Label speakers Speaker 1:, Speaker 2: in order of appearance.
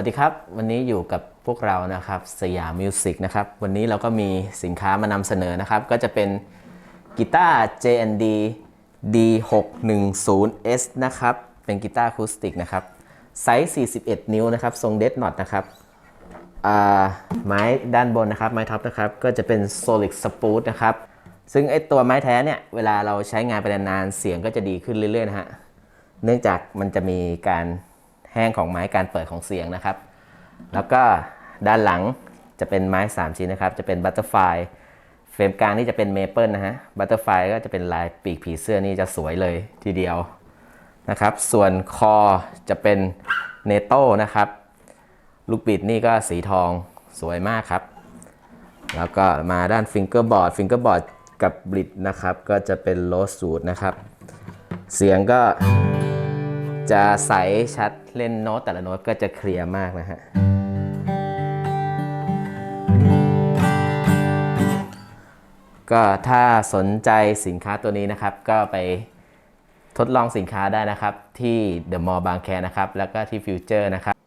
Speaker 1: วัสดีครับ วันนี้อยู่กับพวกเรานะครับสยามมิวสิกนะครับ วันนี้เราก็มีสินค้ามานำเสนอนะครับ ก็จะเป็นกีตาร์ JND D610S นะครับ เป็นกีตาร์อะคูสติกนะครับ ไซส์ 41 นิ้วนะครับ ทรงเดดน็อตนะครับไม้ด้านบนนะครับ ไม้ท็อปนะครับ ก็จะเป็น Solid Spruce นะครับ ซึ่งไอตัวไม้แท้เนี่ย เวลาเราใช้งานไปนานๆ เสียงก็จะดีขึ้นเรื่อยๆนะฮะ เนื่องจากมันจะมีการ แห้งของไม้การเปิดของเสียงนะครับ แล้วก็ด้านหลังจะเป็นไม้ 3 ชิ้นนะครับ จะเป็นบัตเตอร์ไฟเฟรมกลางนี่จะเป็นเมเปิลนะฮะ บัตเตอร์ไฟก็จะเป็นลายปีกผีเสื้อนี่จะสวยเลยทีเดียวนะครับ ส่วนคอจะเป็นเนโต้นะครับ ลูกบิดนี่ก็สีทองสวยมากครับ แล้วก็มาด้านฟิงเกอร์บอร์ด ฟิงเกอร์บอร์ดกับบลิดนะครับ ก็จะเป็นโลสูตนะครับ เสียงก็ จะใสชัดเล่นโน้ตแต่ละโน้ตก็จะเคลียร์มากนะฮะก็ถ้าสนใจสินค้าตัวนี้นะครับ ก็ไปทดลองสินค้าได้นะครับ ที่เดอะมอลล์บางแคนะครับ แล้วก็ที่ฟิวเจอร์นะครับ